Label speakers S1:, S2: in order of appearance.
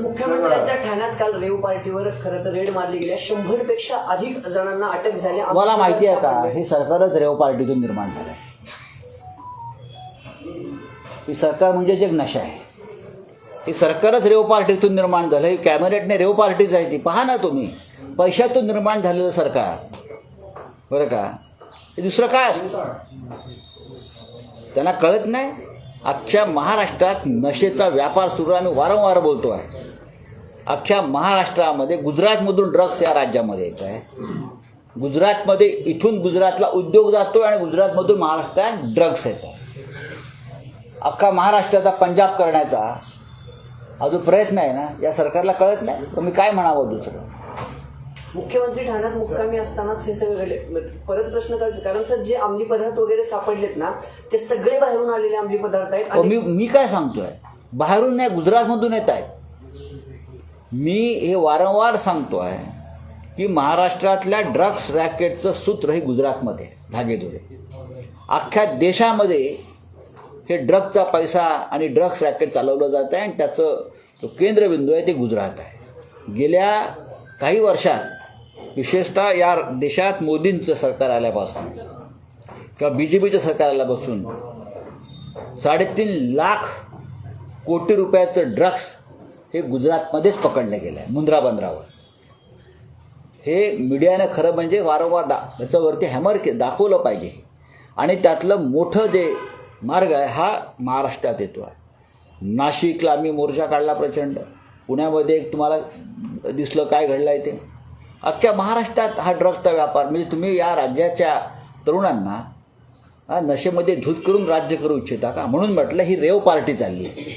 S1: मुख्यमंत्र्यांच्या ठाण्यात काल रेव पार्टीवर खरं तर रेड मारली गेल्या शंभरपेक्षा अधिक जणांना अटक झाली.
S2: मला माहिती आहे का? हे सरकारच रेव पार्टीतून निर्माण झालं आहे हे सरकार म्हणजेच एक नशा आहे. हे सरकारच रेव पार्टीतून निर्माण झालं हे कॅबिनेटने रेव पार्टीच आहे ती पहा ना तुम्ही. पैशातून निर्माण झालेलं सरकार. बरं का? हे दुसरं काय असतं? त्यांना कळत नाही. अख्ख्या महाराष्ट्रात नशेचा व्यापार सुरू आम्ही वारंवार बोलतो आहे अख्ख्या महाराष्ट्रामध्ये गुजरातमधून ड्रग्स या राज्यामध्ये येत आहे. गुजरातमध्ये इथून गुजरातला उद्योग जातो आणि गुजरातमधून महाराष्ट्रात ड्रग्स येतात अख्खा महाराष्ट्राचा पंजाब करण्याचा हा जो प्रयत्न आहे ना? या सरकारला कळत नाही? तर मी काय म्हणावं दुसरं?
S1: मुख्यमंत्री ठाण्यात मुक्कामी असतानाच हे सगळं घडले. परत प्रश्न काय कारण सर जे अंमली पदार्थ वगैरे सापडलेत ना ते सगळे बाहेरून आलेले अंमली पदार्थ आहेत
S2: मी मी काय सांगतोय? बाहेरून नाही गुजरातमधून येत आहेत. मी हे वारंवार सांगतो आहे की महाराष्ट्रातल्या ड्रग्स रॅकेटचं सूत्र हे गुजरातमध्ये धागेदोरे. अख्ख्या देशामध्ये हे ड्रगचा पैसा आणि ड्रग्स रॅकेट चालवलं जात आहे आणि त्याचं जो केंद्रबिंदू आहे ते गुजरात आहे. गेल्या काही वर्षात विशेषतः या देशात मोदींचं सरकार आल्यापासून किंवा बी जे पीचं सरकार आल्यापासून साडेतीन लाख कोटी रुपयाचं ड्रग्स हे गुजरातमध्येच पकडलं गेलं आहे मुंद्रा बंदरावर. हे मीडियानं खरं म्हणजे वारंवार दा त्याच्यावरती हॅमर के दाखवलं पाहिजे. आणि त्यातलं मोठं जे मार्ग आहे हा महाराष्ट्रात येतो आहे. नाशिकला आम्ही मोर्चा काढला प्रचंड. पुण्यामध्ये एक तुम्हाला दिसलं काय घडलं आहे ते. अख्ख्या महाराष्ट्रात हा ड्रग्सचा व्यापार म्हणजे तुम्ही या राज्याच्या तरुणांना नशेमध्ये धूत करून राज्य करू इच्छिता का? म्हणून म्हटलं ही रेव पार्टी चालली आहे.